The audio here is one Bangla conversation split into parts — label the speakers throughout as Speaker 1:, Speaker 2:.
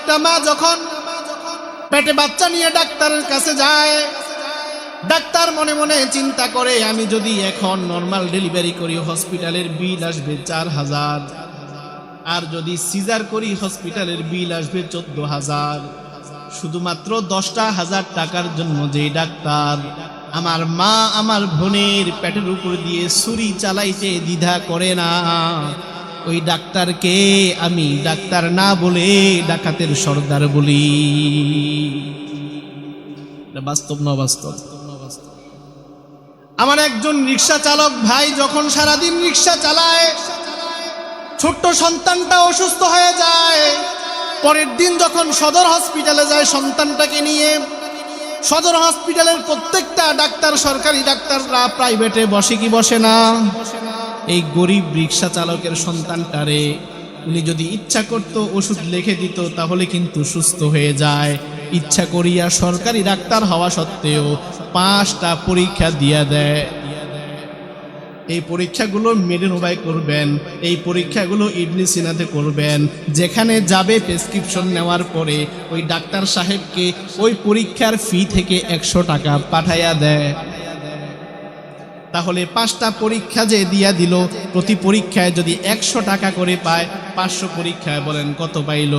Speaker 1: একটা মা যখন পেটে বাচ্চা নিয়ে ডাক্তারের কাছে যায়, ডাক্তার মনে মনে চিন্তা করে, আমি যদি এখন নর্মাল ডেলিভারি করি হসপিটালের বিল আসবে চার হাজার। আর যদি সিজার করি হসপিটালের বিল আসবে চোদ্দ হাজার। শুধুমাত্র দশটা হাজার টাকার জন্য যে ডাক্তার আমার মা আমার বোনের পেটের উপর দিয়ে ছুরি চালাইতে দ্বিধা করে না। ওই ডাক্তারকে আমি ডাক্তার না বলে ডাকাতের সর্দার বলি। বাস্তব না বাস্তব আমার একজন রিক্সা চালক ভাই যখন সারাদিন রিক্সা চালায়, ছোট্ট সন্তানটা অসুস্থ হয়ে যায়। পরের দিন যখন সদর হসপিটালে যায় সন্তানটাকে নিয়ে, সদর হসপিটালের প্রত্যেকটা ডাক্তার সরকারি ডাক্তাররা প্রাইভেটে বসে কি বসে না? এই গরিব রিক্সা চালকের সন্তানটারে উনি যদি ইচ্ছা করত ওষুধ লিখে দিত, তাহলে কিন্তু সুস্থ হয়ে যায়। ইচ্ছা করিয়া সরকারি ডাক্তার হওয়া সত্ত্বেও পাঁচটা পরীক্ষা দিয়া দেয়। এই পরীক্ষাগুলো মেডেনোবাই করবেন, এই পরীক্ষাগুলো ইডনি সিনাতে করবেন। যেখানে যাবে প্রেসক্রিপশন নেওয়ার পরে ওই ডাক্তার সাহেবকে ওই পরীক্ষার ফি থেকে একশো টাকা পাঠাইয়া দেয়। তাহলে পাঁচটা পরীক্ষা যে দিয়া দিল, প্রতি পরীক্ষায় যদি একশো টাকা করে পায়, পাঁচশো পরীক্ষায় বলেন কত পাইল?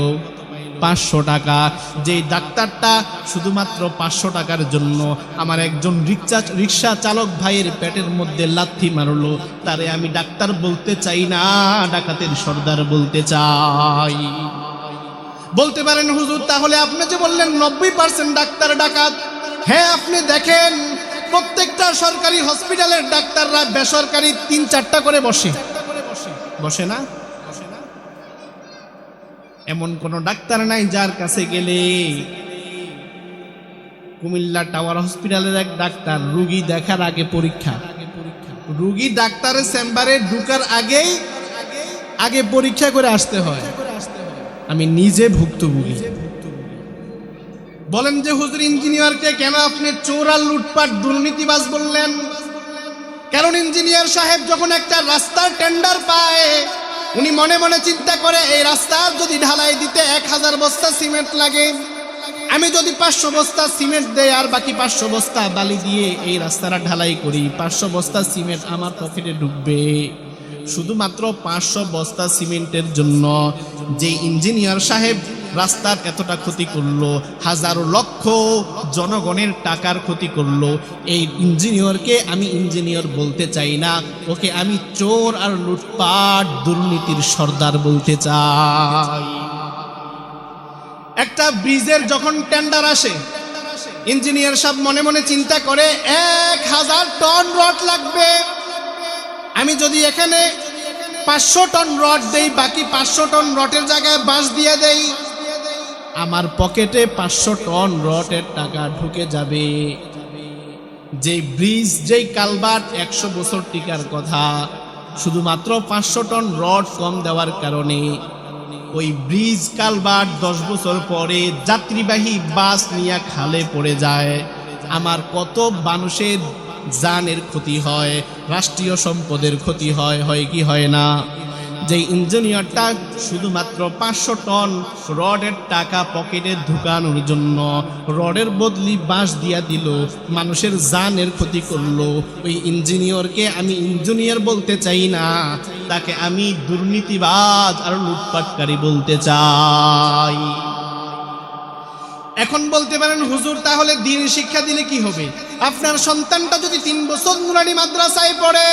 Speaker 1: পাঁচশো টাকা। যে ডাক্তারটা শুধুমাত্র পাঁচশো টাকার জন্য আমার একজন রিক্সা রিক্সা চালক ভাইয়ের পেটের মধ্যে লাথি মারলো, তারে আমি ডাক্তার বলতে চাই না, ডাকাতের সর্দার বলতে চাই। বলতে পারেন হুজুর, তাহলে আপনি যে বললেন নব্বই পার্সেন্ট ডাক্তার ডাকাত হ্যাঁ আপনি দেখেন। প্রত্যেকটা সরকারি হসপিটালের ডাক্তাররা বেসরকারি তিন চারটা করে বসে। বসে না? এমন কোন ডাক্তার নাই যার কাছে গেলে কুমিল্লা টাওয়ার হসপিটালের এক ডাক্তার রুগী দেখার আগে পরীক্ষা। রুগী ডাক্তারের চেম্বারে ঢুকার আগেই আগে পরীক্ষা করে আসতে হয়। আমি নিজে ভুক্তভোগী। বলেন যে হুজুর ইঞ্জিনিয়ারকে কেন আপনি চোর লুটপাট দুর্নীতিবাজ বললেন? কারণ ইঞ্জিনিয়ার সাহেব যখন একটা রাস্তার টেন্ডার পায়, উনি মনে মনে চিন্তা করে, এই রাস্তার যদি ঢালাই দিতে এক হাজার বস্তা সিমেন্ট লাগে, আমি যদি পাঁচশো বস্তা সিমেন্ট দেই আর বাকি পাঁচশো বস্তা বালি দিয়ে এই রাস্তাটা ঢালাই করি, পাঁচশো বস্তা সিমেন্ট আমার পকেটে ঢুকবে। শুধুমাত্র পাঁচশো বস্তা সিমেন্টের জন্য। যে ইঞ্জিনিয়ার সাহেব রাস্তার এতটা ক্ষতি করল, হাজারো লক্ষ জনগণের টাকার ক্ষতি করল, এই ইঞ্জিনিয়ারকে আমি ইঞ্জিনিয়ার বলতে চাই না, ওকে আমি চোর আর লুটপাট দুর্নীতির সর্দার বলতে চাই। একটা ব্রিজের যখন টেন্ডার আসে, ইঞ্জিনিয়ার সব মনে মনে চিন্তা করে, এক হাজার টন রড লাগবে। আমি যদি এখানে পাঁচশো টন রড দেই, বাকি পাঁচশো টন রডের জায়গায় বাঁশ দিয়ে দেই, আমার পকেটে পাঁচশো টন রডের টাকা ঢুকে যাবে। যেই ব্রিজ, যেই কালবাট, একশো বছর টিকার কথা। শুধুমাত্র পাঁচশো টন রড কম দেওয়ার কারণে ওই ব্রিজ, কালবাট দশ বছর পরে যাত্রীবাহী বাস নিয়ে খালে পড়ে যায়। আমার কত মানুষের জানের ক্ষতি হয়, রাষ্ট্রীয় সম্পদের ক্ষতি হয় হয় কি হয় না? যে ইঞ্জিনিয়ারটা শুধুমাত্র পাঁচশো টন রডের টাকা পকেটে ঢুকানোর জন্য রডের বদলি বাঁশ দিয়া দিল, মানুষের জানের ক্ষতি করল। ওই ইঞ্জিনিয়ারকে আমি ইঞ্জিনিয়ার বলতে চাই না, তাকে আমি দুর্নীতিবাজ আর লুটপাটকারী বলতে চাই। এখন বলতে পারেন, হুজুর, তাহলে দিন শিক্ষা দিলে কি হবে? আপনার সন্তানটা যদি তিন বছর নুরানি মাদ্রাসায় পড়ে,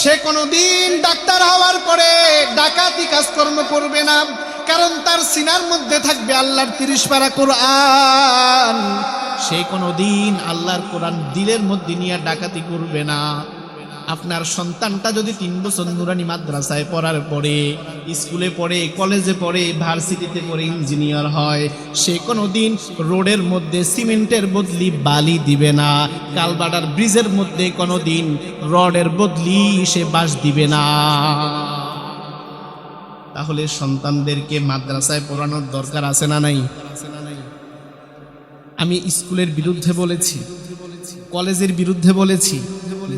Speaker 1: সে কোনোদিন ডাক্তার হওয়ার পরে ডাকাতি কাজকর্ম করবে না, কারণ তার সিনার মধ্যে থাকবে আল্লাহর তিরিশ পারা কোরআন। সে কোনোদিন আল্লাহর কোরআন দিলের মধ্যে নিয়ে ডাকাতি করবে না। আপনার সন্তানটা যদি তিন বছর নুরানি মাদ্রাসায় পড়ার পরে, স্কুলে পড়ে, কলেজে পড়ে, ভার্সিটিতে পড়ে ইঞ্জিনিয়ার হয়, সে কোনো দিন রোডের মধ্যে সিমেন্টের বদলি বালি দিবে না কালবাটার ব্রিজের মধ্যে কোনো দিন রডের বদলি সে বাঁশ দিবে না। তাহলে সন্তানদেরকে মাদ্রাসায় পড়ানোর দরকার আছে না নাই? আমি স্কুলের বিরুদ্ধে বলেছি কলেজের বিরুদ্ধে বলেছি,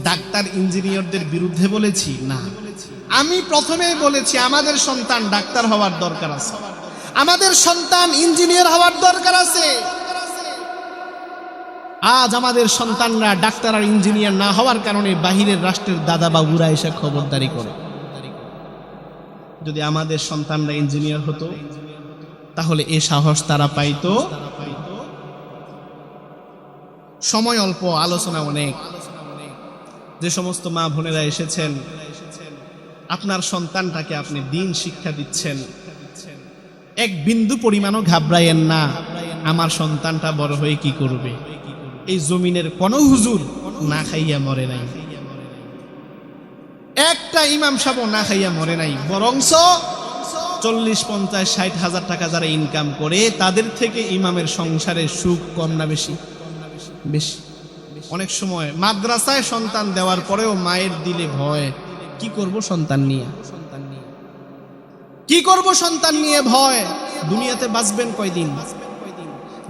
Speaker 1: ডাক্তার, ইঞ্জিনিয়ারদের বিরুদ্ধে বলেছি, না। আমি প্রথমেই বলেছি, আমাদের সন্তান ডাক্তার হওয়ার দরকার আছে। আমাদের সন্তান ইঞ্জিনিয়ার হওয়ার দরকার আছে। আজ আমাদের সন্তানরা ডাক্তার আর ইঞ্জিনিয়ার না হওয়ার কারণে বাহিরের রাষ্ট্রের দাদা বাবুরা এসে খবরদারি করে। যদি আমাদের সন্তানরা ইঞ্জিনিয়ার হতো, তাহলে এ সাহস তারা পাইতো। সময় অল্প, আলোচনা অনেক। যে সমস্ত মা বোনেরা এসেছেন, আপনার সন্তানটাকে আপনি দিন শিক্ষা দিচ্ছেন। এক বিন্দু পরিমাণও ঘাবড়াইয়েন না, আমার সন্তানটা বড় হয়ে কি করবে? এই জমিনের কোন হুজুর না খাইয়া মরে নাই। একটা ইমাম সাহেব না খাইয়া মরে নাই, বরংস চল্লিশ, পঞ্চাশ, ষাট হাজার টাকা যারা ইনকাম করে, তাদের থেকে ইমামের সংসারের সুখ কম না বেশি। বেশি অনেক সময় মাদ্রাসায় সন্তান দেওয়ার পরেও মায়ের দিলে ভয়। কি করব সন্তান নিয়ে? কি করব সন্তান নিয়ে ভয়? দুনিয়াতে বাঁচবেন কয়দিন?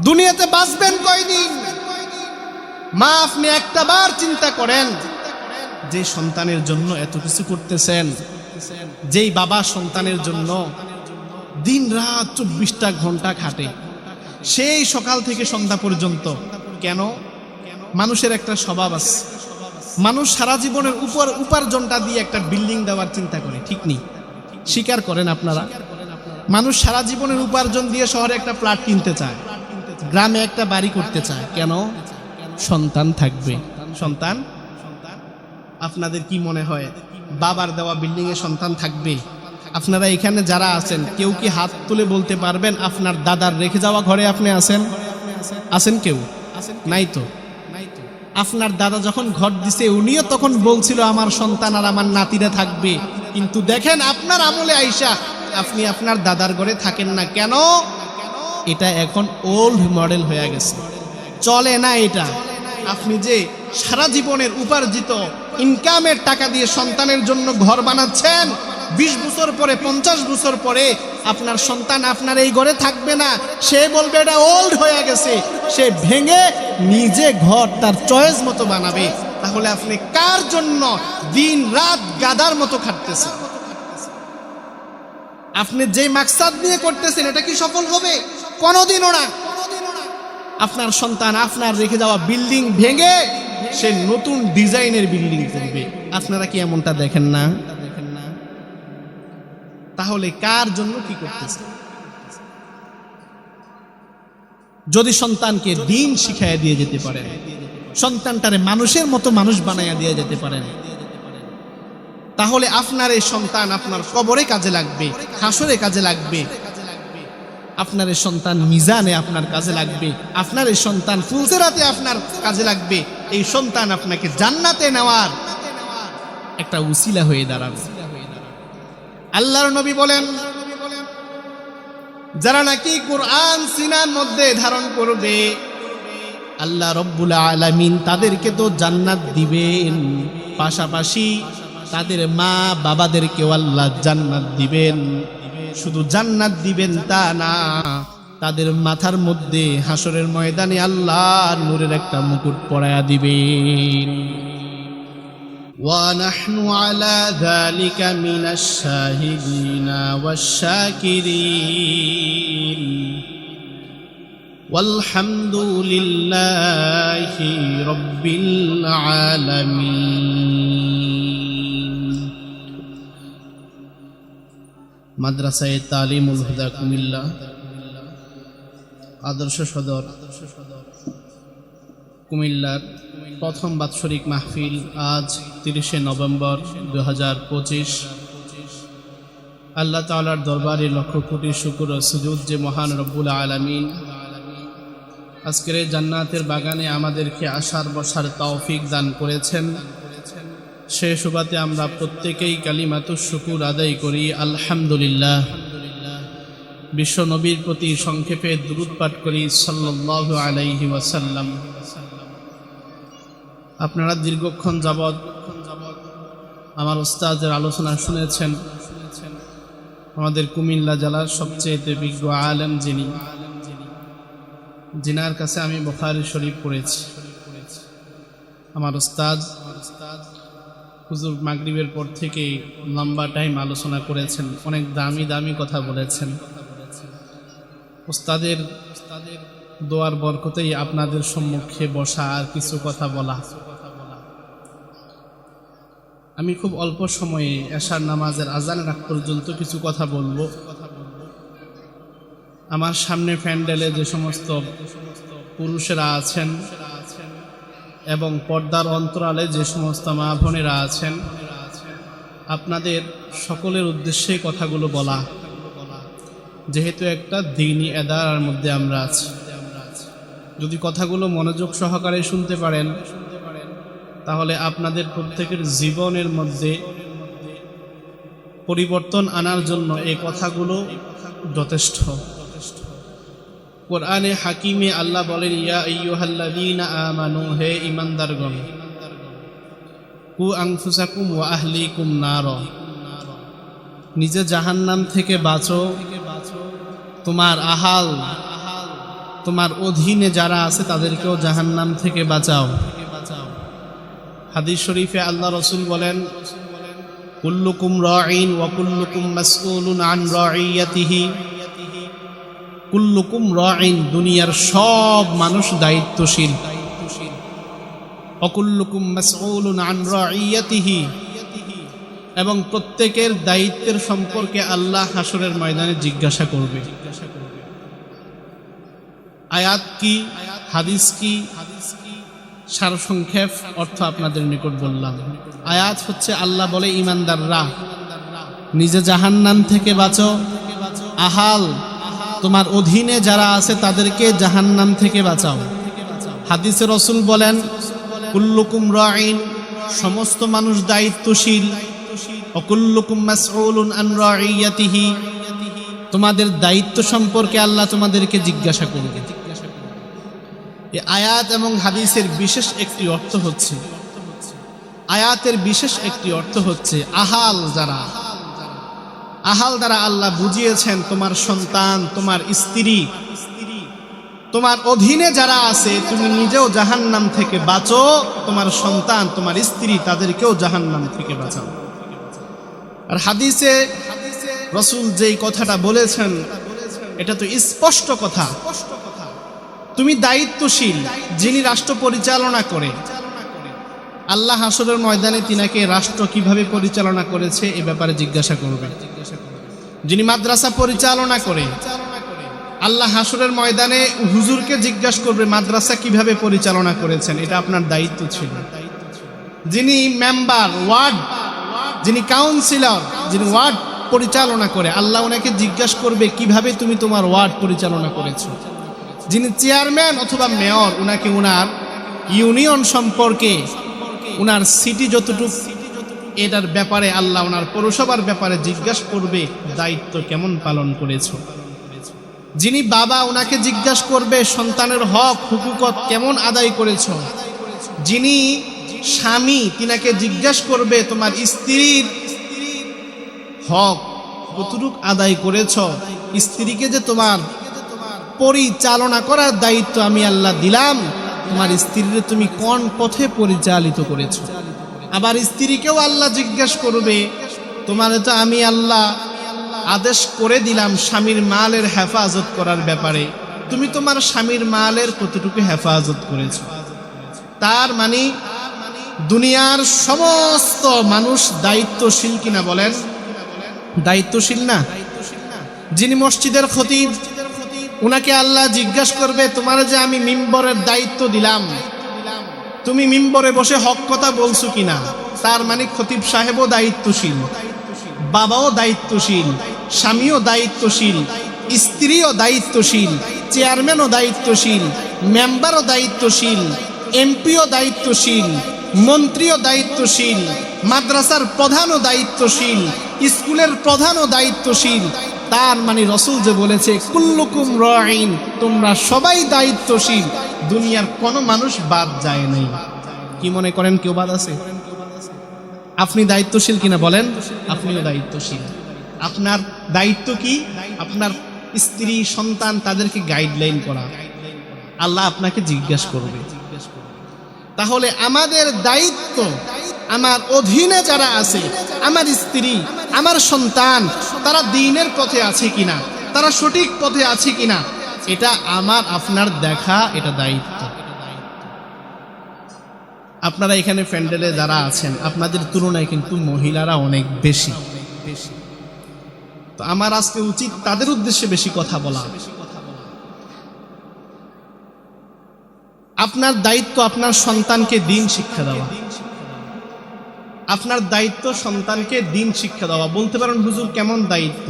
Speaker 1: দুনিয়াতে বাঁচবেন কয়দিন? মা, আপনি একটা বার চিন্তা করেন যে সন্তানের জন্য এত কিছু করতেছেন। যেই বাবা সন্তানের জন্য দিন রাত চব্বিশটা ঘণ্টা খাটে। সেই সকাল থেকে সন্ধ্যা পর্যন্ত কেন? মানুষের একটা স্বভাব আছে। মানুষ সারা জীবনের উপর উপার্জনটা দিয়ে একটা বিল্ডিং দেওয়ার চিন্তা করে, ঠিক নেই? স্বীকার করেন আপনারা? মানুষ সারা জীবনের উপার্জন দিয়ে শহরে একটা প্লাট কিনতে চায়। গ্রামে একটা বাড়ি করতে চায়। কেন? সন্তান থাকবে। সন্তান? আপনাদের কি মনে হয়, বাবার দেওয়া বিল্ডিং এ সন্তান থাকবে? আপনারা এখানে যারা আছেন, কেউ কি হাত তুলে বলতে পারবেন, আপনার দাদার রেখে যাওয়া ঘরে আপনি আছেন? আছেন কেউ? নাই তো আপনার দাদা যখন ঘর দিছে উনিও তখন বলছিল আমার সন্তান আর আমার নাতিরা থাকবে। কিন্তু দেখেন আপনার আমলে আইসা আপনি আপনার দাদার ঘরে থাকেন না কেন? এটা এখন ওল্ড মডেল হয়ে গেছে। চলে না এটা। আপনি যে সারা জীবনের উপার্জিত ইনকামের টাকা দিয়ে সন্তানের জন্য ঘর বানাচ্ছেন বিশ বছর পরে, পঞ্চাশ বছর পরে আপনার সন্তান আপনার এই ঘরে থাকবে না। সে বলবে, এটা ওল্ড হয়ে গেছে। সে ভেঙে নিজে ঘর তার চয়েস মতো বানাবে। তাহলে আপনি কার জন্য দিন রাত গাদার মতো খাটতেছেন? আপনি যে মাকসাদ নিয়ে করতেছেন, এটা কি সফল হবে? কোনোদিনও না। আপনার সন্তান আপনার রেখে যাওয়া বিল্ডিং ভেঙে সে নতুন ডিজাইনের বিল্ডিং করবে। আপনারা কি এমনটা দেখেন না দেখেন না? তাহলে কার জন্য কি করতেছে? যদি সন্তানকে দিন শিখাইয়া দিয়ে যেতে পারেন সন্তানটারে মানুষের মতো মানুষ বানাইয়া দিয়ে যেতে পারেন তাহলে আপনার এই সন্তান আপনার কবরে কাজে লাগবে, হাসরে কাজে লাগবে। আপনার এই সন্তান মিজানে আপনার কাজে লাগবে, আপনার এই সন্তান ফুলসেরাতে আপনার কাজে লাগবে, এই সন্তান আপনাকে জান্নাতে নেওয়ার একটা উসিলা হয়ে দাঁড়াবে। আল্লাহর নবী বলেন, যারা নাকি কোরআন সিনার মধ্যে ধারণ করবে, আল্লাহ রব্বুল আলামিন তাদেরকে তো জান্নাত দিবেন। পাশাপাশি তাদের মা বাবাদেরকেও আল্লাহ জান্নাত দিবেন। শুধু জান্নাত দিবেন তা না, তাদের মাথার মধ্যে হাসরের ময়দানে আল্লাহ নূরের একটা মুকুট পরায়া দিবেন। ونحن على ذلك من الشاهدين والشاكرين والحمد لله رب العالمين মাদ্রাসায় তালিমুল হুদা কুমিল্লা আদর্শ সদর কুমিল্লার প্রথম বাৎসরিক মাহফিল আজ তিরিশে নভেম্বর দু হাজার পঁচিশ। আল্লাহ তালার দরবারে লক্ষ কোটি শুকুর সুজুদ যে মহান রব্বুল আলমিন। আজকের এই জান্নাতের বাগানে আমাদেরকে আসার, বসার তৌফিক দান করেছেন। সে সুবাতে আমরা প্রত্যেকেই কালিমাতু শুকুর আদায় করি, আলহামদুলিল্লাহ। বিশ্ব নবীর প্রতি সংক্ষেপে দ্রুত পাঠ করি সাল্লাহ আলাইহি ওয়াসাল্লাম। আপনারা দীর্ঘক্ষণ যাবৎ আমার ওস্তাদের আলোচনা শুনেছেন। আমাদের কুমিল্লা জেলার সবচেয়ে বিজ্ঞ আলেম যিনি জিনার কাছে আমি বখারি শরীফ পড়েছি। আমার ওস্তাদ হুজুর মাগরিবের পর থেকে লম্বা টাইম আলোচনা করেছেন, অনেক দামি দামি কথা বলেছেন। ওস্তাদের দোয়ার বরকতেই আপনাদের সম্মুখে বসা আর কিছু কথা বলা। আমি খুব অল্প সময়ে এশার নামাজের আজানের আগ পর্যন্ত কিছু কথা বলব। আমার সামনে প্যান্ডেলে যে সমস্ত পুরুষেরা আছেন এবং পর্দার অন্তরালে যে সমস্ত মা বোনেরা আছেন, আপনাদের সকলের উদ্দেশ্যে কথাগুলো বলা। যেহেতু একটা দিনই এদার মধ্যে আমরা আছি। যদি কথাগুলো মনোযোগ সহকারে শুনতে পারেন তাহলে আপনাদের প্রত্যেকের জীবনের মধ্যে পরিবর্তন আনার জন্য এই কথাগুলো যথেষ্ট। কোরআনে হাকিমে আল্লাহ বলেন, ইয়া আইয়ুহাল্লাযীনা আমানু, হে ঈমানদারগণ, কু আনফুসাকুম ওয়া আহলিকুম নার। নিজে জাহান্নাম থেকে বাঁচো। তোমার আহাল, তোমার অধীনে যারা আছে তাদেরকেও জাহান্নাম থেকে বাঁচাও। হাদিস শরীফে আল্লাহ রসুল বলেন, কুল্লুকুম রাইন ওয়া কুল্লুকুম মাসউলুন আন রাইয়াতিহি কুল্লুকুম রাইন দুনিয়ার সব মানুষ দায়িত্বশীল। অকুল্লুকুম মাসউলুন আন রাইয়াতিহি এবং প্রত্যেকের দায়িত্বের সম্পর্কে আল্লাহ হাসরের ময়দানে জিজ্ঞাসা করবে। আয়াত কি? হাদিস কি? সারসংক্ষেপ অর্থ আপনাদের নিকট বললাম। আয়াত হচ্ছে আল্লাহ বলে, ইমানদাররা, নিজে জাহান্নাম থেকে বাঁচো। আহাল, তোমার অধীনে যারা আছে তাদেরকে জাহান্নাম থেকে বাঁচাও। হাদিসে রসুল বলেন, কুল্লুকুম রাইন সমস্ত মানুষ দায়িত্বশীল। অকুল্লুকুম আন তোমাদের দায়িত্ব সম্পর্কে আল্লাহ তোমাদেরকে জিজ্ঞাসা করবে। এই আয়াত এবং হাদিসের বিশেষ একটি অর্থ হচ্ছে, আয়াতের বিশেষ একটি অর্থ হচ্ছে আহাল যারা। আহাল দ্বারা আল্লাহ বুঝিয়েছেন তোমার সন্তান, তোমার স্ত্রী। তোমার অধীনে যারা আছে, তুমি নিজেও জাহান্নাম থেকে বাঁচো, তোমার সন্তান, তোমার স্ত্রী তাদেরকেও জাহান্নাম থেকে বাঁচাও। আর হাদিসে রসুল যেই কথাটা বলেছেন, এটা তো স্পষ্ট কথা। তুমি দায়িত্বশীল যিনি রাষ্ট্র পরিচালনা করে আল্লাহ হাসরের ময়দানে তিনাকে রাষ্ট্র কীভাবে পরিচালনা করেছে এ ব্যাপারে জিজ্ঞাসা করবে যিনি মাদ্রাসা পরিচালনা করে আল্লাহ হাসরের ময়দানে হুজুরকে জিজ্ঞাসা করবে, মাদ্রাসা কীভাবে পরিচালনা করেছেন? এটা আপনার দায়িত্ব ছিল। যিনি মেম্বার, ওয়ার্ড, যিনি কাউন্সিলর, যিনি ওয়ার্ড পরিচালনা করে, আল্লাহ ওনাকে জিজ্ঞাসা করবে, কীভাবে তুমি তোমার ওয়ার্ড পরিচালনা করেছ? যিনি চেয়ারম্যান অথবা মেয়র, উনাকে উনার ইউনিয়ন সম্পর্কে, উনার সিটি যতটুকু, এটার ব্যাপারে আল্লাহ ওনার পৌরসভার ব্যাপারে জিজ্ঞাসা করবে, দায়িত্ব কেমন পালন করেছ? যিনি বাবা ওনাকে জিজ্ঞাসা করবে, সন্তানের হক, হুকুকত কেমন আদায় করেছ? যিনি স্বামী, তিনাকে জিজ্ঞাসা করবে, তোমার স্ত্রীর হক কতটুক আদায় করেছ? স্ত্রীকে যে তোমার পরিচালনা করার দায়িত্ব আমি আল্লাহ দিলাম। তোমার স্ত্রীরে তুমি কোন পথে পরিচালিত করেছ? আবার স্ত্রীকেও আল্লাহ জিজ্ঞেস করবে, তোমার তো আমি আল্লাহ আদেশ করে দিলাম স্বামীর মালের হেফাজত করার ব্যাপারে। তুমি তোমার স্বামীর মালের কতটুকু হেফাজত করেছ? তার মানে দুনিয়ার সমস্ত মানুষ দায়িত্বশীল কিনা বলেন? দায়িত্বশীল না? যিনি মসজিদের খতিব উনাকে আল্লাহ জিজ্ঞাসা করবে, তোমার যে আমি মিম্বরের দায়িত্ব দিলাম, তুমি মিম্বরে বসে হক কথা বলছো কিনা? তার মানে খতিব সাহেবও দায়িত্বশীল, বাবাও দায়িত্বশীল, স্বামীও দায়িত্বশীল, স্ত্রীও দায়িত্বশীল, চেয়ারম্যানও দায়িত্বশীল, মেম্বারও দায়িত্বশীল, এমপিও দায়িত্বশীল, মন্ত্রীও দায়িত্বশীল, মাদ্রাসার প্রধানও দায়িত্বশীল, স্কুলের প্রধানও দায়িত্বশীল তার মানে রসুল যে বলেছে, কুল্লুকুম রাইন তোমরা সবাই দায়িত্বশীল। দুনিয়ার কোনো মানুষ বাদ যায় নাই। কি মনে করেন কেউ বাদ আছে? আপনি দায়িত্বশীল কিনা বলেন? আপনিও দায়িত্বশীল। আপনার দায়িত্ব কি? আপনার স্ত্রী, সন্তান, তাদেরকে গাইডলাইন করা। আল্লাহ আপনাকে জিজ্ঞাসা করবে। তাহলে আমাদের দায়িত্ব আমার অধীনে যারা আছে, আমার স্ত্রী, আমার সন্তান, তারা দিনের পথে আছে কিনা, তারা সঠিক পথে আছে কিনা, এটা আমার, আপনার দেখা, এটা দায়িত্ব। আপনারা এখানে প্যান্ডেলে যারা আছেন, আপনাদের তুলনায় কিন্তু মহিলারা অনেক বেশি। তো আমার আজকে উচিত তাদের উদ্দেশ্যে বেশি কথা বলা। আপনার দায়িত্ব আপনার সন্তানকে দিন শিক্ষা দেওয়া। আপনার দায়িত্ব সন্তানকে দিন শিক্ষা দেওয়া। বলতে পারেন, হুজুর, কেমন দায়িত্ব?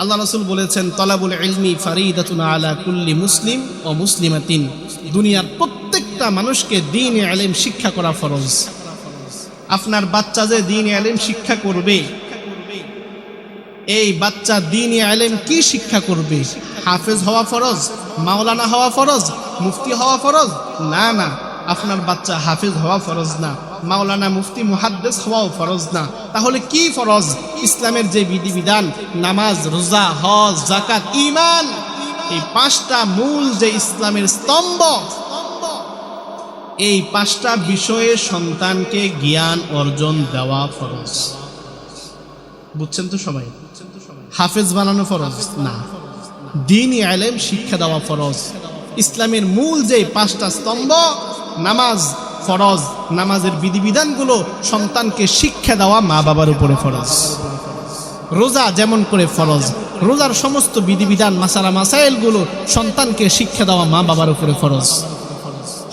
Speaker 1: আল্লাহ রসুল বলেছেন, তলাবুল ইলমি ফারিদাতুন আলা কুল্লি মুসলিম ও মুসলিমাতিন। দুনিয়ার প্রত্যেকটা মানুষকে দিন আলেম শিক্ষা করা ফরজ। আপনার বাচ্চা যে দিন আলেম শিক্ষা করবে, এই বাচ্চা দিন আলেম কি শিক্ষা করবে? হাফেজ হওয়া ফরজ? মাওলানা হওয়া ফরজ? মুফতি হওয়া ফরজ? না না, আপনার বাচ্চা হাফেজ হওয়া ফরজ না। মাওলানা মুফতি মুহাদ্দেস হওয়াও ফরজ না। তাহলে কি ফরজ? ইসলামের যে বিধিবিধান, নামাজ, রোজা, হজ জাকাত ইমান এই পাঁচটা মূল যে ইসলামের স্তম্ভ, এই পাঁচটা বিষয়ে সন্তানকে জ্ঞান অর্জন দেওয়া ফরজ। বুঝছেন তো সবাই? হাফেজ বানানো ফরজ? না। দিনই আলেম শিক্ষা দেওয়া ফরজ। ইসলামের মূল যে পাঁচটা স্তম্ভ, নামাজ ফরজ নামাজের বিধিবিধানগুলো সন্তানকে শিক্ষা দেওয়া মা বাবার উপরে ফরজ। রোজা যেমন করে ফরজ, রোজার সমস্ত বিধিবিধান, মাসালা, মাসাইলগুলো সন্তানকে শিক্ষা দেওয়া মা বাবার উপরে ফরজ।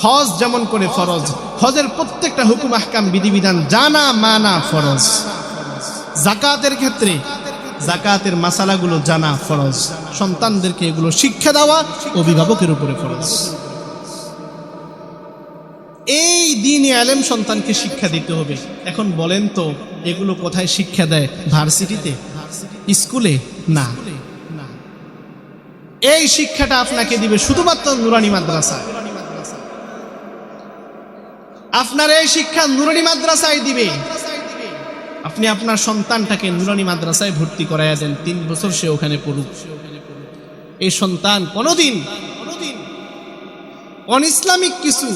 Speaker 1: হজ যেমন করে ফরজ, হজের প্রত্যেকটা হুকুম, আহকাম, বিধিবিধান জানা, মানা ফরজ। জাকাতের ক্ষেত্রে জাকাতের মাসালাগুলো জানা ফরজ। সন্তানদেরকে এগুলো শিক্ষা দেওয়া অভিভাবকের উপরে ফরজ। দিনই আলেম সন্তানকে শিক্ষা দিতে হবে। এখন বলেন তো, এগুলো কোথায় শিক্ষা দেয়? ভার্সিটিতে? স্কুলে? না। এই শিক্ষাটা আপনাকে দিবে শুধুমাত্র নুরানি মাদ্রাসা আপনার এই শিক্ষা নুরানি মাদ্রাসায় দিবে। আপনি আপনার সন্তানটাকে নুরানি মাদ্রাসায় ভর্তি করাইয়া দেন। তিন বছর সে ওখানে পড়ুক। এই সন্তান কোনোদিন অন ইসলামিক কিছু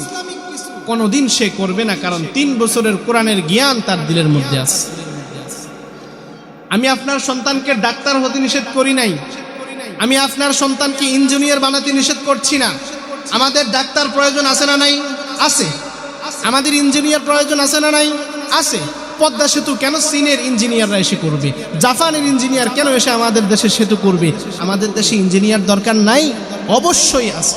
Speaker 1: কোনোদিন সে করবে না, কারণ তিন বছরের কোরআনের জ্ঞান তার দিলের মধ্যে আছে। আমি আপনার সন্তানকে ডাক্তার হতে নিষেধ করি নাই। আমি আপনার সন্তানকে ইঞ্জিনিয়ার বানাতে নিষেধ করছি না। আমাদের ডাক্তার প্রয়োজন আছে না নাই? আছে। আমাদের ইঞ্জিনিয়ার প্রয়োজন আছে না নাই? আছে। পদ্মা সেতু কেন চীনের ইঞ্জিনিয়াররা এসে করবে? জাপানের ইঞ্জিনিয়ার কেন এসে আমাদের দেশে সেতু করবে? আমাদের দেশে ইঞ্জিনিয়ার দরকার নাই? অবশ্যই আছে।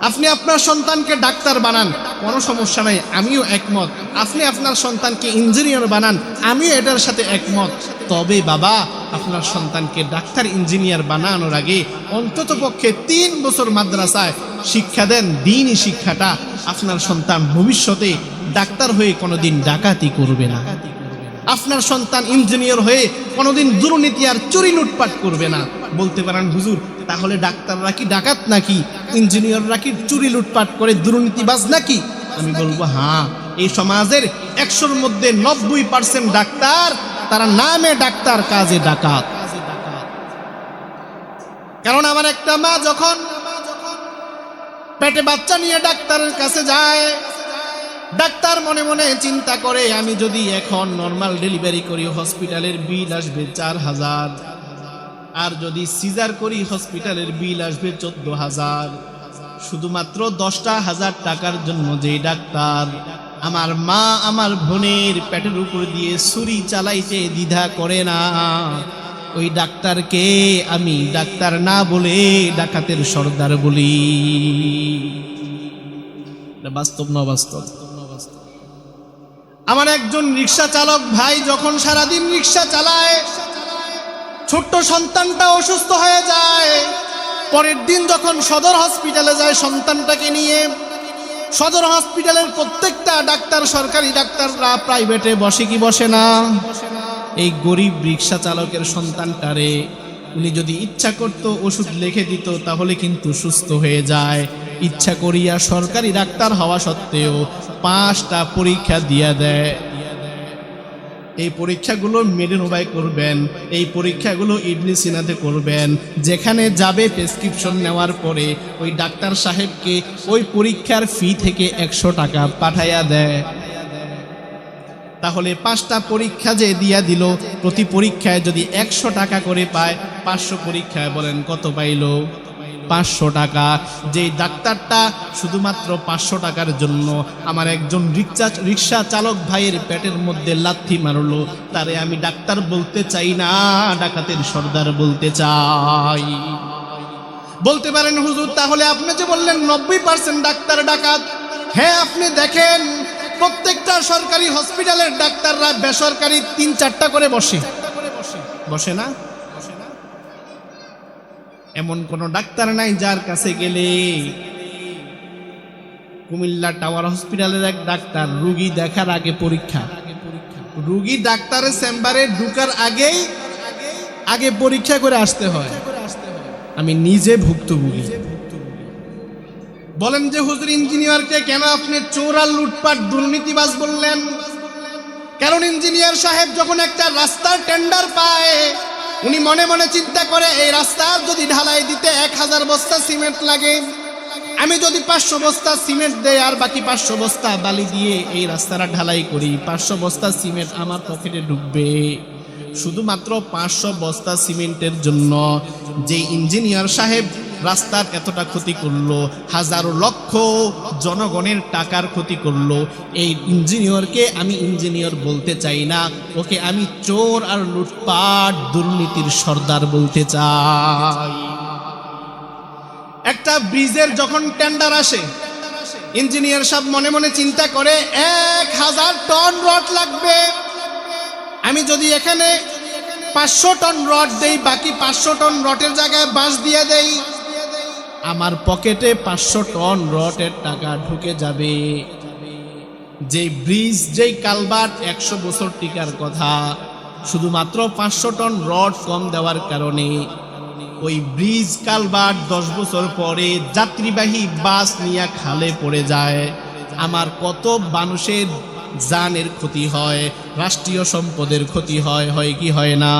Speaker 1: আপনি আপনার সন্তানকে ডাক্তার বানান, কোনো সমস্যা নাই, আমিও একমত। আপনি আপনার সন্তানকে ইঞ্জিনিয়ার বানান, আমিও এটার সাথে একমত। তবে বাবা, আপনার সন্তানকে ডাক্তার, ইঞ্জিনিয়ার বানানোর আগে অন্তত পক্ষে তিন বছর মাদ্রাসায় শিক্ষা দেন, দিনই শিক্ষাটা। আপনার সন্তান ভবিষ্যতে ডাক্তার হয়ে কোনোদিন ডাকাতি করবে না। আপনার সন্তান ইঞ্জিনিয়ার হয়ে কোনোদিন দুর্নীতি আর চুরি লুটপাট করবে না। বলতে পারেন, হুজুর, তাহলে ডাক্তাররা কি ডাকাত নাকি? ইঞ্জিনিয়াররা কি চুরি লুটপাট করে দুর্নীতিবাজ নাকি? আমি বলব হ্যাঁ এই সমাজের একশোর মধ্যে নব্বই পার্সেন্ট ডাক্তার, তারা নামে ডাক্তার, কাজে ডাকাত। কারণ আমার একটা মা যখন পেটে বাচ্চা নিয়ে ডাক্তারের কাছে যায় ডাক্তার মনে মনে চিন্তা করে, আমি যদি এখন নর্মাল ডেলিভারি করি হসপিটালের বিল আসবে চার হাজার। আর যদি সিজার করি হসপিটালের বিল আসবে চোদ্দ হাজার। শুধুমাত্র দশটা হাজার টাকার জন্য যে ডাক্তার আমার মা আমার বোনের পেটের উপর দিয়ে ছুরি চালাইতে দ্বিধা করে না। ওই ডাক্তারকে আমি ডাক্তার না বলে ডাকাতের সর্দার বলি। বাস্তব না বাস্তব আমার একজন রিক্সা চালক ভাই যখন সারাদিন রিক্সা চালায়, ছোট্ট সন্তানটা অসুস্থ হয়ে যায়। পরের দিন যখন সদর হসপিটালে যায় সন্তানটাকে নিয়ে, সদর হসপিটালের প্রত্যেকটা ডাক্তার সরকারি ডাক্তাররা প্রাইভেটে বসে কি বসে না? এই গরিব রিক্সা চালকের সন্তানটারে উনি যদি ইচ্ছা করত ওষুধ লিখে দিত, তাহলে কিন্তু সুস্থ হয়ে যায়। ইচ্ছা করিয়া সরকারি ডাক্তার হওয়া সত্ত্বেও পাঁচটা পরীক্ষা দিয়া দেয়। এই পরীক্ষাগুলো মেডেনোবাই করবেন, এই পরীক্ষাগুলো ইডনি সিনাতে করবেন। যেখানে যাবে প্রেসক্রিপশন নেওয়ার পরে ওই ডাক্তার সাহেবকে ওই পরীক্ষার ফি থেকে একশো টাকা পাঠাইয়া দেয়। তাহলে পাঁচটা পরীক্ষা যে দিয়া দিল, প্রতি পরীক্ষায় যদি একশো টাকা করে পায়, পাঁচশো পরীক্ষায় বলেন কত পাইল? পাঁচশো টাকা। যেই ডাক্তারটা শুধুমাত্র পাঁচশো টাকার জন্য আমার একজন রিক্সা রিক্সা চালক ভাইয়ের পেটের মধ্যে লাথি মারলো। তারে আমি ডাক্তার বলতে চাই না, ডাকাতের সর্দার বলতে চাই। বলতে পারেন হুজুর, তাহলে আপনি যে বললেন নব্বই পার্সেন্ট ডাক্তার ডাকাত। হ্যাঁ আপনি দেখেন, প্রত্যেকটা সরকারি হসপিটালের ডাক্তাররা বেসরকারি তিন চারটা করে বসে। বসে না? এমন কোন ডাক্তার নাই যার কাছে গেলে কুমিল্লা টাওয়ার হসপিটালের এক ডাক্তার রুগী দেখার আগে পরীক্ষা। রুগী ডাক্তারের চেম্বারে ঢুকার আগেই আগে পরীক্ষা করে আসতে হয়। আমি নিজে ভুক্তভোগী। বলেন যে, হুজুর ইঞ্জিনিয়ারকে কেন আপনি চোর লুটপাট দুর্নীতিবাজ বললেন? কারণ ইঞ্জিনিয়ার সাহেব যখন একটা রাস্তার টেন্ডার পায় উনি মনে মনে চিন্তা করে, এই রাস্তার যদি ঢালাই দিতে এক হাজার বস্তা সিমেন্ট লাগে, আমি যদি পাঁচশো বস্তা সিমেন্ট দেয় আর বাকি পাঁচশো বস্তা বালি দিয়ে এই রাস্তাটা ঢালাই করি, পাঁচশো বস্তা সিমেন্ট আমার পকেটে ঢুকবে। শুধুমাত্র পাঁচশো বস্তা সিমেন্টের জন্য যে ইঞ্জিনিয়ার সাহেব রাস্তার এতটা ক্ষতি করল, হাজারো লক্ষ জনগণের টাকার ক্ষতি করল। এই ইঞ্জিনিয়ারকে আমি ইঞ্জিনিয়ার বলতে চাই না, ওকে আমি চোর আর লুটপাট দুর্নীতির সর্দার বলতে চাই। একটা ব্রিজের যখন টেন্ডার আসে, ইঞ্জিনিয়ার সব মনে মনে চিন্তা করে, এক হাজার টন রড লাগবে। আমি যদি এখানে পাঁচশো টন রড দেই, বাকি পাঁচশো টন রডের জায়গায় বাঁশ দিয়ে দেই আমার পকেটে পাঁচশো টন রডের টাকা ঢুকে যাবে। যেই ব্রিজ, যেই কালবাট, একশো বছর টিকার কথা। শুধুমাত্র পাঁচশো টন রড কম দেওয়ার কারণে ওই ব্রিজ, কালবাট দশ বছর পরে যাত্রীবাহী বাস নিয়ে খালে পড়ে যায়। আমার কত মানুষের জানের ক্ষতি হয়, রাষ্ট্রীয় সম্পদের ক্ষতি হয় হয় কি হয় না?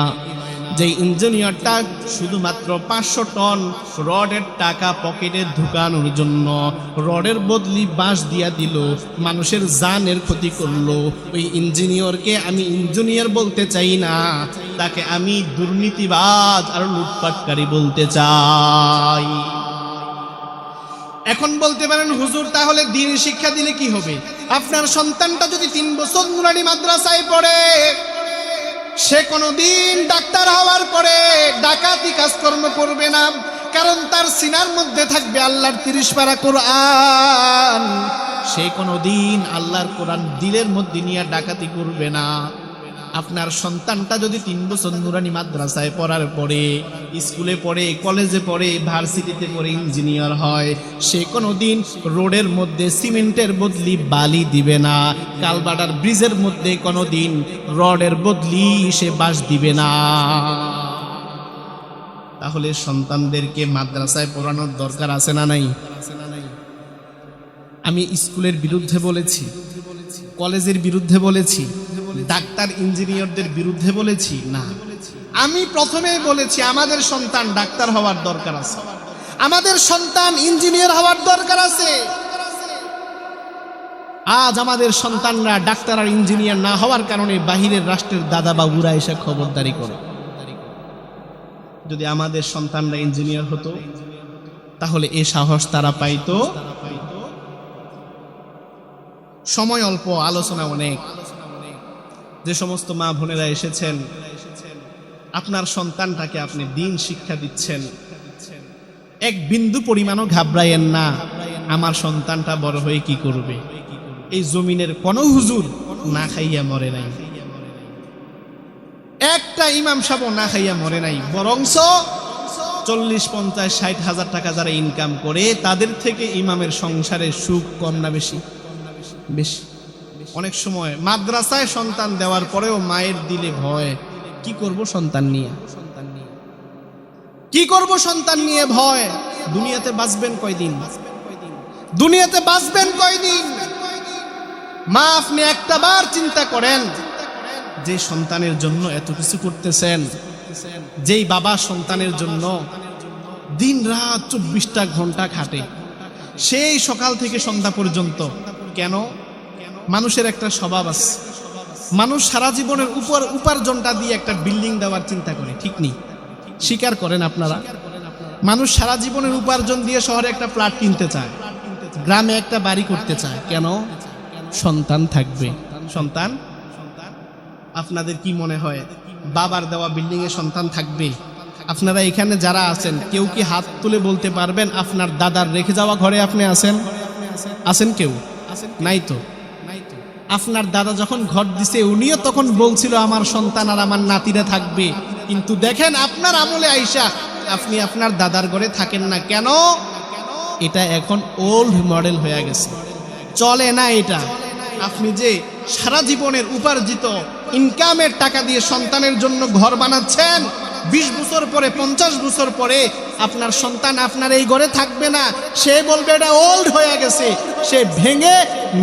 Speaker 1: যে ইঞ্জিনিয়ারটা শুধুমাত্র পাঁচশো টন রডের টাকা পকেটে ঢুকানোর জন্য রডের বদলি বাঁশ দিয়া দিল, মানুষের জানের ক্ষতি করল। ওই ইঞ্জিনিয়ারকে আমি ইঞ্জিনিয়ার বলতে চাই না, তাকে আমি দুর্নীতিবাজ আর লুটপাটকারী বলতে চাই। এখন বলতে পারেন, হুজুর, তাহলে দিন শিক্ষা দিলে কি হবে? আপনার সন্তানটা যদি তিন বছর নুরানি মাদ্রাসায় পড়ে সে কোনোদিন ডাক্তার হওয়ার পরে ডাকাতি কাজকর্ম করবে না, কারণ তার সিনার মধ্যে থাকবে আল্লাহর তিরিশ পারা কোরআন। সে কোনোদিন আল্লাহর কোরআন দিলের মধ্যে নিয়ে ডাকাতি করবে না। আপনার সন্তানটা যদি তিন বছর নুরানি মাদ্রাসায় পড়ার পরে, স্কুলে পড়ে, কলেজে পড়ে, ভার্সিটিতে পড়ে ইঞ্জিনিয়ার হয়, সে কোনো দিন রোডের মধ্যে সিমেন্টের বদলি বালি দিবে না কালবাটার ব্রিজের মধ্যে কোনো দিন রডের বদলি সে বাঁশ দিবে না। তাহলে সন্তানদেরকে মাদ্রাসায় পড়ানোর দরকার আছে না নাই? আমি স্কুলের বিরুদ্ধে বলেছি, কলেজের বিরুদ্ধে বলেছি ডাক্তার ইঞ্জিনিয়ারদের বিরুদ্ধে বলেছি, না। আমি প্রথমেই বলেছি, আমাদের সন্তান ডাক্তার হওয়ার দরকার আছে। আমাদের সন্তান ইঞ্জিনিয়ার হওয়ার দরকার আছে। আজ আমাদের সন্তানরা ডাক্তার আর ইঞ্জিনিয়ার না হওয়ার কারণে বাহিরের রাষ্ট্রের দাদা বাবুরা এসে খবরদারি করে। যদি আমাদের সন্তানরা ইঞ্জিনিয়ার হতো, তাহলে এ সাহস তারা পাইতো। সময় অল্প, আলোচনা অনেক। যে সমস্ত মা বোনেরা এসেছেন, আপনার সন্তানটাকে আপনি দিন শিক্ষা দিচ্ছেন। এক বিন্দু পরিমাণও ঘাবড়াইয়েন না, আমার সন্তানটা বড় হয়ে কি করবে? এই জমিনের কোন হুজুর না খাইয়া মরে নাই। একটা ইমাম সাহেব না খাইয়া মরে নাই, বরংস চল্লিশ, পঞ্চাশ, ষাট হাজার টাকা যারা ইনকাম করে, তাদের থেকে ইমামের সংসারের সুখ কম না বেশি? বেশি। অনেক সময় মাদ্রাসায় সন্তান দেওয়ার পরেও মায়ের দিলে ভয়। কি করব সন্তান নিয়ে? কি করব সন্তান নিয়ে ভয়? দুনিয়াতে বাঁচবেন কয়দিন? দুনিয়াতে বাঁচবেন কয়দিন? মা আপনি একটা বার চিন্তা করেন যে সন্তানের জন্য এত কিছু করতেছেন। যেই বাবা সন্তানের জন্য দিন রাত চব্বিশটা ঘণ্টা খাটে। সেই সকাল থেকে সন্ধ্যা পর্যন্ত। কেন? মানুষের একটা স্বভাব আছে। মানুষ সারা জীবনের উপর উপার্জনটা দিয়ে একটা বিল্ডিং দেওয়ার চিন্তা করে, ঠিক নেই? স্বীকার করেন আপনারা? মানুষ সারা জীবনের উপার্জন দিয়ে শহরে একটা প্লাট কিনতে চায়, গ্রামে একটা বাড়ি করতে চায়, কেন? সন্তান থাকবে। সন্তান? আপনাদের কি মনে হয়, বাবার দেওয়া বিল্ডিং এ সন্তান থাকবে? আপনারা এখানে যারা আছেন, কেউ কি হাত তুলে বলতে পারবেন, আপনার দাদার রেখে যাওয়া ঘরে আপনি আছেন? আছেন কেউ? নাই তো? আপনার দাদা যখন ঘর দিছে, উনিও তখন বলছিল, আমার সন্তান আর আমার নাতিরা থাকবে। কিন্তু দেখেন, আপনার আমলে আইসা, আপনি আপনার দাদার ঘরে থাকেন না কেন? এটা এখন ওল্ড মডেল হয়ে গেছে। চলে না এটা। আপনি যে সারা জীবনের উপার্জিত ইনকামের টাকা দিয়ে সন্তানের জন্য ঘর বানাচ্ছেন, বিশ বছর পরে, পঞ্চাশ বছর পরে আপনার সন্তান আপনার এই ঘরে থাকবে না। সে বলবে, এটা ওল্ড হয়ে গেছে। সে ভেঙে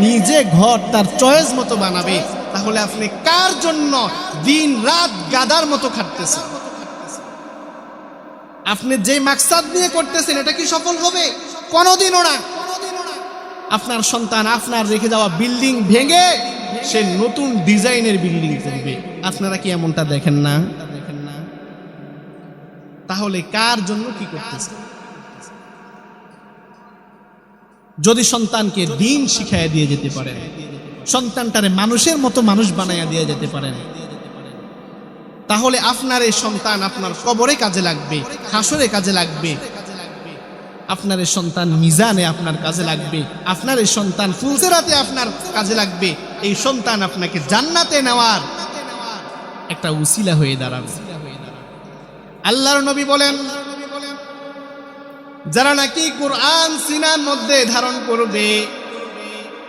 Speaker 1: নিজে ঘর তার চয়েস মতো বানাবে। তাহলে আপনি কার জন্য দিন রাত গাদার মতো খাটতেছেন? আপনি যে মাকসাদ নিয়ে করতেছেন, এটা কি সফল হবে? কোনোদিনও না। আপনার সন্তান আপনার রেখে যাওয়া বিল্ডিং ভেঙে সে নতুন ডিজাইনের বিল্ডিং করবে। আপনারা কি এমনটা দেখেন না? তাহলে কার জন্য কি করতেছে? যদি সন্তানকে দিন শিখাইয়া দিয়ে যেতে পারেন সন্তানটারে মানুষের মতো মানুষ বানাইয়া দিয়ে যেতে পারেন তাহলে আপনার এই সন্তান আপনার কবরে কাজে লাগবে, হাসরে কাজে লাগবে। আপনার এই সন্তান মিজানে আপনার কাজে লাগবে, আপনার এই সন্তান ফুলসেরাতে আপনার কাজে লাগবে, এই সন্তান আপনাকে জান্নাতে নেওয়ার একটা উসিলা হয়ে দাঁড়াবে। আল্লাহর নবী বলেন, যারা নাকি কোরআন সিনার মধ্যে ধারণ করবে,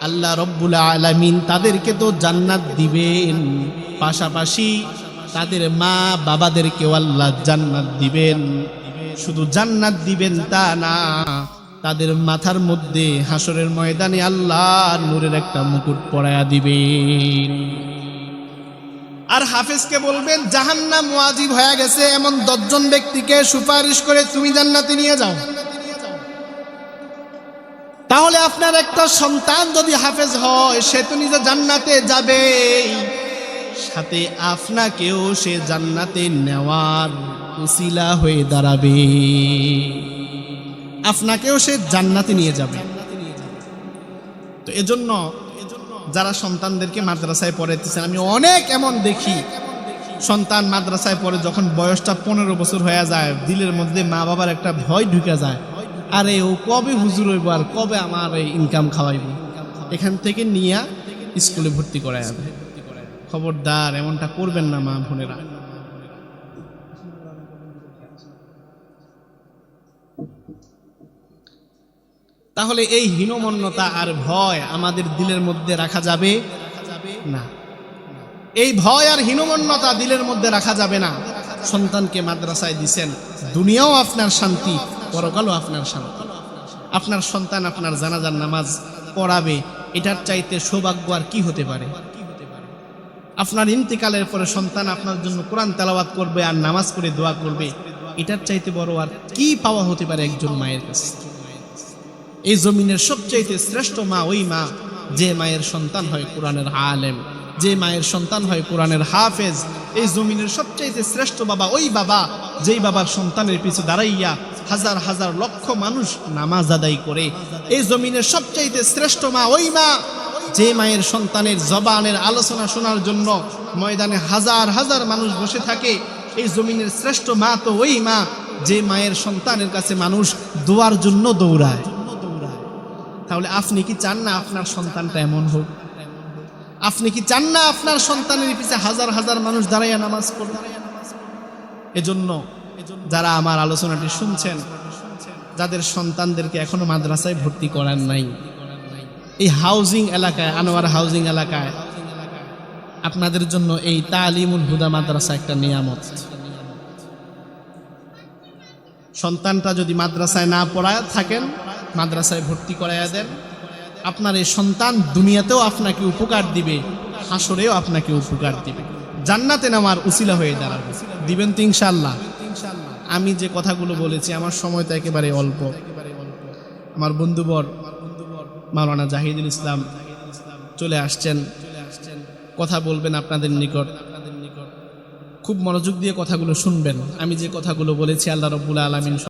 Speaker 1: আল্লাহ রব্বুল আলামিন তাদেরকে তো জান্নাত দিবেন। পাশাপাশি তাদের মা বাবাদেরকেও আল্লাহ জান্নাত দিবেন। শুধু জান্নাত দিবেন তা না, তাদের মাথার মধ্যে হাসরের ময়দানে আল্লাহ নূরের একটা মুকুট পরায়া দিবেন। আর হাফেজকে বলবেন, জাহান্নাম ওয়াজিব হয়ে গেছে, এমন দশজন ব্যক্তিকে সুপারিশ করে তুমি জান্নাতে নিয়ে যাও। তাহলে আপনার একটা সন্তান যদি হাফেজ হয়, সে তো নিজে জান্নাতে যাবে সাথে আপনাকেও সে জান্নাতে নেওয়ার উসিলা হয়ে দাঁড়াবে। আপনাকেও সে জান্নাতে নিয়ে যাবে। তো এজন্য যারা সন্তানদেরকে মাদ্রাসায় পড়াইতেছেন, আমি অনেক এমন দেখি। সন্তান মাদ্রাসায় পড়ে যখন বয়সটা পনেরো বছর হয়ে যায়, দিলের মধ্যে মা বাবার একটা ভয় ঢুকে যায়। আরে ও কবে হুজুর হইব আর কবে আমার এই ইনকাম খাওয়াইব? এখান থেকে নিয়ে স্কুলে ভর্তি করা যাবে খবরদার, এমনটা করবেন না মা বোনেরা। তাহলে এই হীনমন্যতা আর ভয় আমাদের দিলের মধ্যে রাখা যাবে না। এই ভয় আর হীনমন্যতা দিলের মধ্যে রাখা যাবে না। সন্তানকে মাদ্রাসায় দিছেন। দুনিয়াও আপনার শান্তি, পরকালও আপনার শান্তি। আপনার সন্তান আপনার জানাজার নামাজ পড়াবে, এটার চাইতে সৌভাগ্য আর কি হতে পারে? আপনার ইন্তিকালের পরে সন্তান আপনার জন্য কোরআন তেলাওয়াত করবে আর নামাজ পড়ে দোয়া করবে, এটার চাইতে বড় আর কি পাওয়া হতে পারে একজন মায়ের কাছে? এই জমিনের সবচাইতে শ্রেষ্ঠ মা ওই মা যে মায়ের সন্তান হয় কোরআনের আলেম, যে মায়ের সন্তান হয় কোরআনের হাফেজ। এই জমিনের সবচাইতে শ্রেষ্ঠ বাবা ওই বাবা যেই বাবার সন্তানের পিছু দাঁড়াইয়া হাজার হাজার লক্ষ মানুষ নামাজ আদায় করে। এই জমিনের সবচাইতে শ্রেষ্ঠ মা ওই মা যে মায়ের সন্তানের জবানের আলোচনা শোনার জন্য ময়দানে হাজার হাজার মানুষ বসে থাকে। এই জমিনের শ্রেষ্ঠ মা তো ওই মা যে মায়ের সন্তানের কাছে মানুষ দোয়ার জন্য দৌড়ায়। তাহলে আপনি কি চান না আপনার সন্তানটা এমন হোক? আপনি কি চান না আপনার সন্তানের পিছে হাজার হাজার মানুষ দাঁড়াইয়া নামাজ পড়বে এজন্য যারা আমার আলোচনাটি শুনছেন, যাদের সন্তানদেরকে এখনও মাদ্রাসায় ভর্তি করার নাই, এই হাউজিং এলাকায়, আনোয়ার হাউজিং এলাকায়, আপনাদের জন্য এই তালিমুল হুদা মাদ্রাসা একটা নিয়ামত। সন্তানটা যদি মাদ্রাসায় না পড়ায় থাকেন মাদ্রাসায় ভর্তি করাইয়া দেন। আপনার এই সন্তান দুনিয়াতেও আপনাকে উপকার দিবে, হাসরেও আপনাকে উপকার দিবে। জান্নাতে নামার উসিলা হয়ে দাঁড়াবে। দিবেন তো ইনশাল্লাহ আমি যে কথাগুলো বলেছি, আমার সময় তো একেবারে অল্প। আমার বন্ধুবর মাওলানা জাহিদুল ইসলাম চলে আসছেন। কথা বলবেন আপনাদের নিকট। খুব মনোযোগ দিয়ে কথাগুলো শুনবেন। আমি যে কথাগুলো বলেছি, আল্লাহ রব্বুল আলমিন